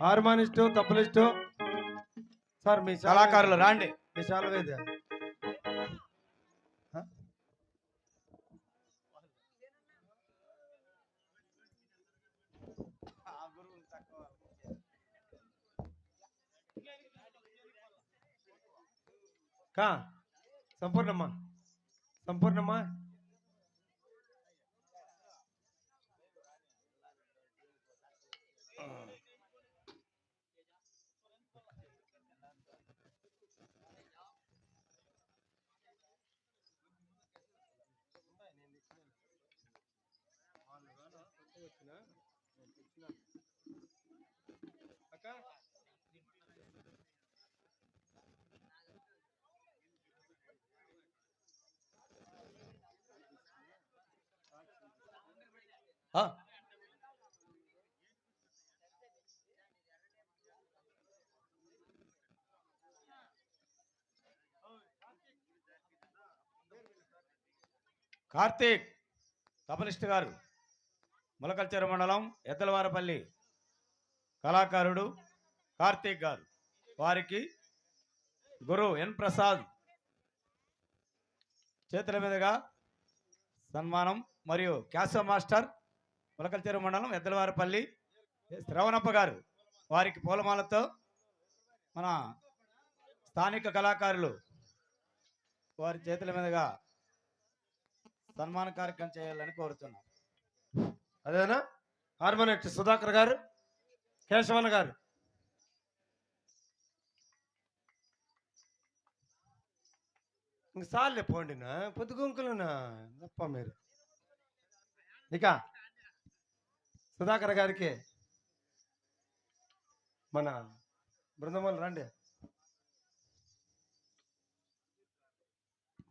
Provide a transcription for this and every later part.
Harmonist తప్పులిస్టు sir మీ కళాకారులు రాండి. మీ? హ? కా? సంపూర్ణమ్మా సంపూర్ణమ్మా అక్క? కార్తీక్ తపలిస్ట్ గారు. ములకల్చెర మండలం ఎద్దలవారపల్లి కళాకారుడు కార్తీక్ గారు. వారికి గురు ఎన్ ప్రసాద్ చేతుల మీదుగా సన్మానం మరియు క్యాసో మాస్టర్ ములకల్చెరు మండలం ఎద్దలవారపల్లి శ్రవణప్ప గారు. వారికి పూలమాలతో మన స్థానిక కళాకారులు వారి చేతుల మీదుగా సన్మాన కార్యక్రమం చేయాలని కోరుతున్నాం. అదేనా? హార్మోనేట్ సుధాకర్ గారు కేశవన్ గారు. ఇంక సార్లే పోండినా పొద్దుగుంకులునా తప్ప మీరు. ఇక సుధాకర్ గారికి మన బృందమని రండి.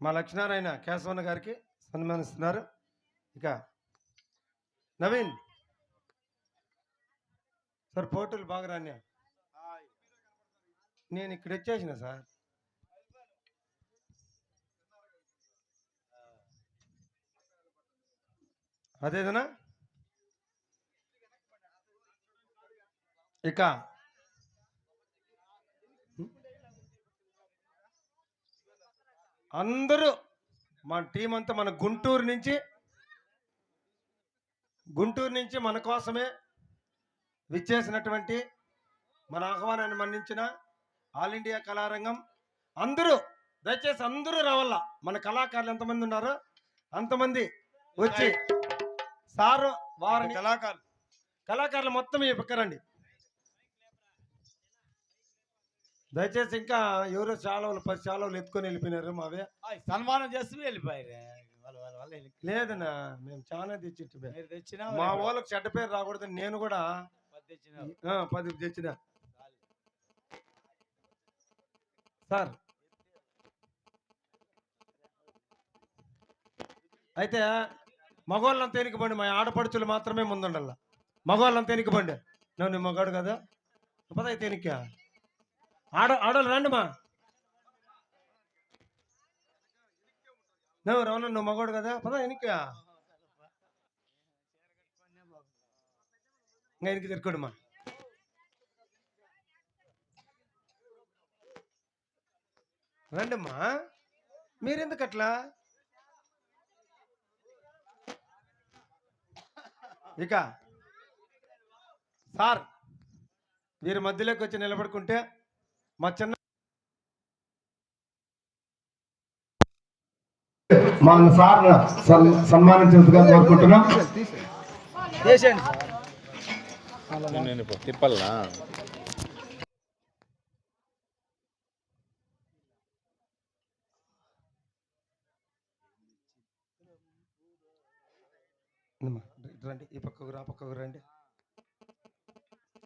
మా లక్ష్మీనారాయణ కేశవన్ గారికి సన్మానిస్తున్నారు. ఇక నవీన్. సార్ పోటీలు బాగా రాని. నేను ఇక్కడ వచ్చేసిన సార్. అదేదనా ఇక. అందరూ మన టీం అంతా మన గుంటూరు నుంచి గుంటూరు నుంచి మన కోసమే విచ్చేసినటువంటి మన ఆహ్వానాన్ని మన్నించిన ఆల్ ఇండియా కళారంగం. అందరూ దయచేసి అందరూ రావాల? మన కళాకారులు ఎంతమంది ఉన్నారో అంతమంది వచ్చి సారు వారిని కళాకారులు. కళాకారులు మొత్తం ఈ పక్కరండి దయచేసి ఇంకా ఎవరో చాలవులు పది చాలవులు ఎత్తుకొని వెళ్ళిపోయినారు మావే. సన్మానం చేసి వెళ్ళిపోయారు? లేదన్నా మేము చాలా తెచ్చినా మా వాళ్ళకి చెడ్డ పేరు రాకూడదని నేను కూడా పది తెచ్చిన సార్. అయితే మగవాళ్ళంతా ఎనికిబండి మా ఆడపడుచులు మాత్రమే ముందుండాల. మగవాళ్ళంతా ఎనికిబండి నువ్వు నీ మగాడు కదా పద అయితే ఎనికా ఆడ ఆడోళ్ళు రండి మా. నువ్వు రవణ నువ్వు మగవాడు కదా? పదా వెనక ఇంకా వెనక్కి తిరుకోడు మా రండమ్మా. మీరెందుకు అట్లా? ఇక సార్ మీరు మధ్యలోకి వచ్చి నిలబడుకుంటే మా చిన్న మన సార్ సన్మానించాల్సిగా కోరుకుంటున్నాం తిప్పల్నా రండి ఈ పక్కకు రా పక్కకు రండి.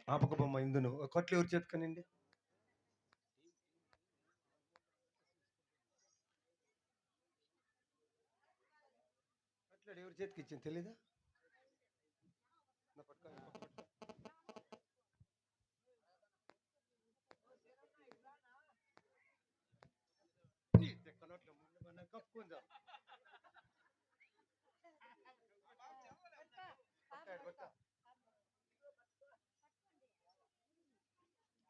ఆ పక్క బొమ్మ ఇందు నువ్వు కొట్లు ఎవరు చేతుకనండి ఎవరి చేతికి ఇచ్చింది తెలీదా? నా పోటీ ఈ పక్క పట్టుకో. ఈ తెక్కనోట్లో ముందు మన కప్పుకుందా కొట్టాడు, కొట్టా.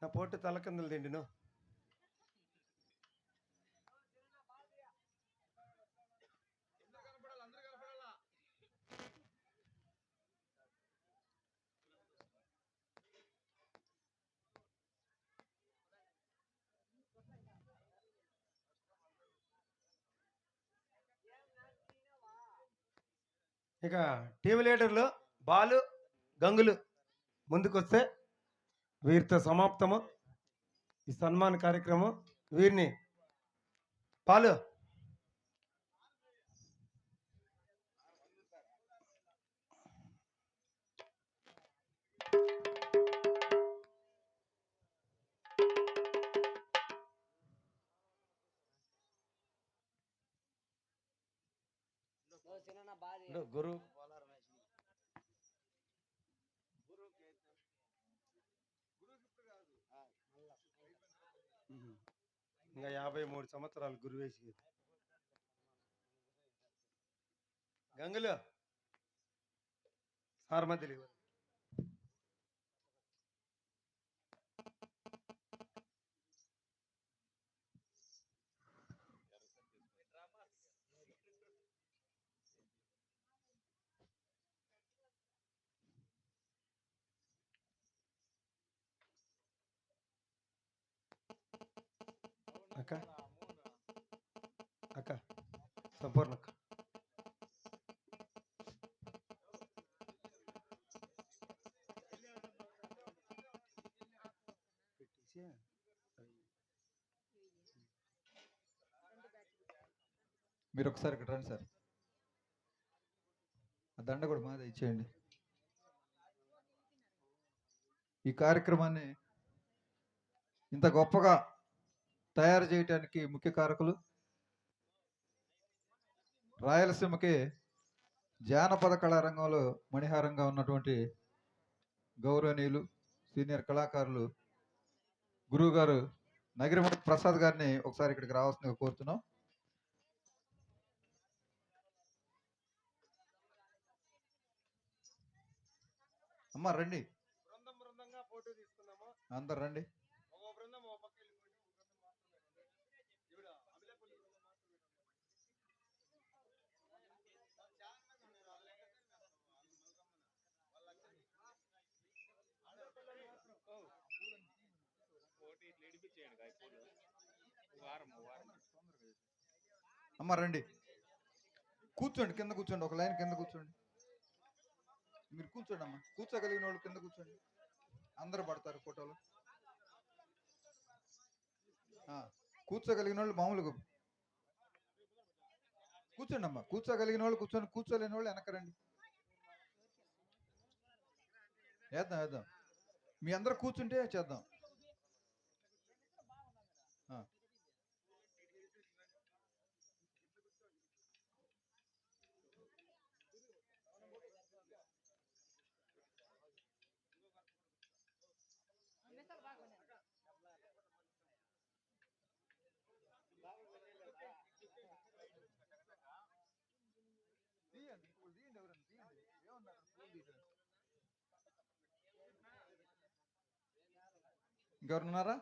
నా పోటీ తల కిందలు తిండిను ఇక టీవీ లీడర్లు బాలు గంగులు ముందుకొస్తే వీరితో సమాప్తము. ఈ సన్మాన కార్యక్రమం వీరిని పాలు గురు. ఇంకా యాభై మూడు సంవత్సరాలు గురువేసి గంగులు సార్ మధ్యలో అక్క అక్క సంపూర్ణ అక్క మీరు ఒకసారి ఇక్కడ రండి సార్ ఆ దండ కూడా మాదే ఇచ్చేయండి ఈ కార్యక్రమాన్ని ఇంత గొప్పగా తయారు చేయటానికి ముఖ్య కారకులు రాయలసీమకి జానపద కళారంగంలో మణిహారంగా ఉన్నటువంటి గౌరవనీయులు సీనియర్ కళాకారులు గురువుగారు నగిరిమఠ ప్రసాద్ గారిని ఒకసారి ఇక్కడికి రావాల్సిందిగా కోరుతున్నాం. అమ్మ రండి. అందరు రండి ఒక బృందం ఒక పక్క వెళ్ళిపోయింది ఒక బృందం మాత్రమే ఉంది. ఈవిడ అమలాపల్లి బృందం మాత్రమే ఉంది. చాలా మంది ఉన్నారు. వాళ్ళ లెక్క వాళ్ళు మల్కమ్మన. వాళ్ళ లెక్క ఆడపిల్లలు మాత్రం. అమ్మ రండి. కూర్చోండి కింద కూర్చోండి ఒక లైన్ కింద కూర్చోండి. మీరు కూర్చోండి అమ్మా. కూర్చోగలిగిన వాళ్ళు కింద కూర్చోండి. అందరు పడతారు ఫోటోలు. కూర్చోగలిగిన వాళ్ళు మామూలుగా కూర్చోండి అమ్మా. కూర్చోగలిగిన వాళ్ళు కూర్చొని కూర్చోలేని వాళ్ళు వెనక రండి. వేద్దాం వేద్దాం. మీ అందరూ కూర్చుంటే చేద్దాం. తీయండి ఇప్పుడు తీయండి ఎవరైనా తీయండి ఏమన్నారు ఫోన్ తీయండి ఇంకెవరున్నారా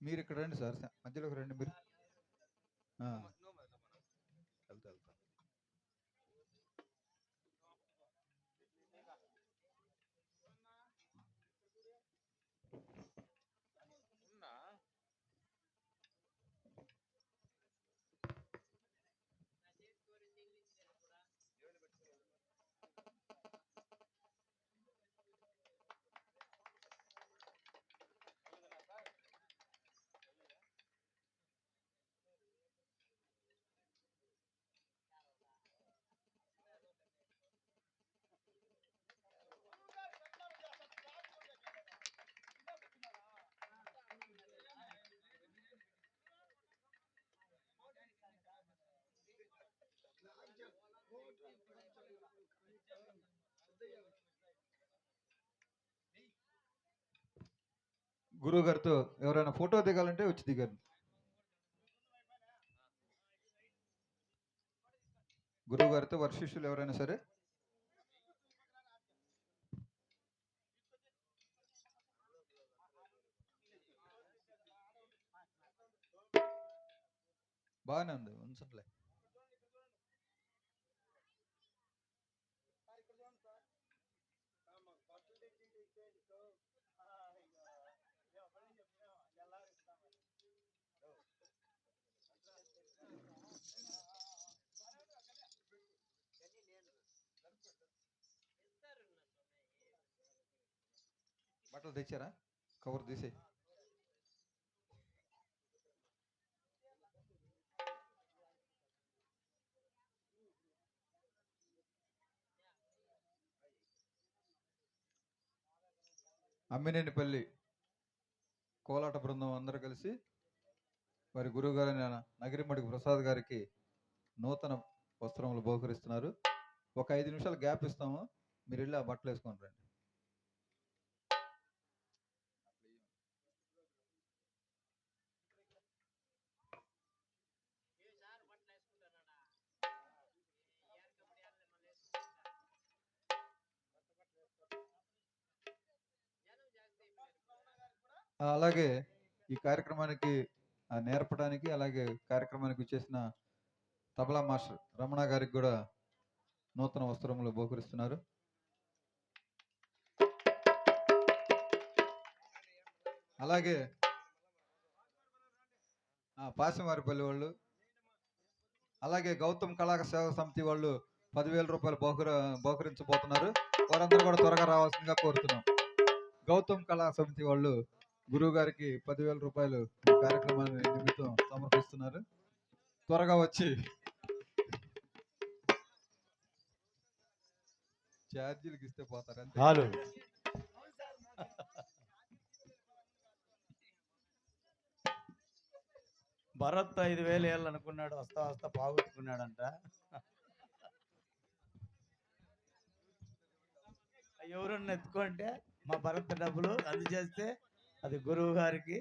మీరు ఇక్కడ రండి సార్ మధ్యలోకి రండి మీరు. వెళ్తా వెళ్తా. గురువు గారితో ఎవరైనా ఫోటో దిగాలంటే వచ్చి దిగారు గురువు గారితో వారి శిష్యులు ఎవరైనా సరే? బాగానే ఉంది ఉంచట్లే బట్టలు తెచ్చారా? కవర్ తీసే అమ్మినేనిపల్లి కోలాట బృందం అందరూ కలిసి వారి గురువుగారైన నగిరిమడికి ప్రసాద్ గారికి నూతన వస్త్రములు బహుకరిస్తున్నారు. ఒక ఐదు నిమిషాలు గ్యాప్ ఇస్తాము. మీరు వెళ్ళి ఆ బట్టలు వేసుకొని రండి. అలాగే ఈ కార్యక్రమానికి నేర్పడానికి అలాగే కార్యక్రమానికి వచ్చేసిన తబలా మాస్టర్ రమణ గారికి కూడా నూతన వస్త్రములు బహుకరిస్తున్నారు. అలాగే ఆ, పాసిమారిపల్లి వాళ్ళు అలాగే గౌతమ్ కళాక సేవ సమితి వాళ్ళు పదివేల రూపాయలు బహుకర బహుకరించబోతున్నారు. వారందరూ కూడా త్వరగా రావాల్సిందిగా కోరుతున్నాం. గౌతమ్ కళా సమితి వాళ్ళు గురువు గారికి పదివేల రూపాయలు కార్యక్రమాన్ని నిమిత్తం సమర్పిస్తున్నారు. త్వరగా వచ్చి ఛార్జీలకు ఇస్తే పోతారు అంతే. భరత్ ఐదు వేలు వేయాలి అనుకున్నాడు వస్తా వస్తా పోగొట్టుకున్నాడంట. ఎవరన్నా ఎత్తుకుంటే మా భరత్ డబ్బులు అందజేస్తే అది గురువు గారికి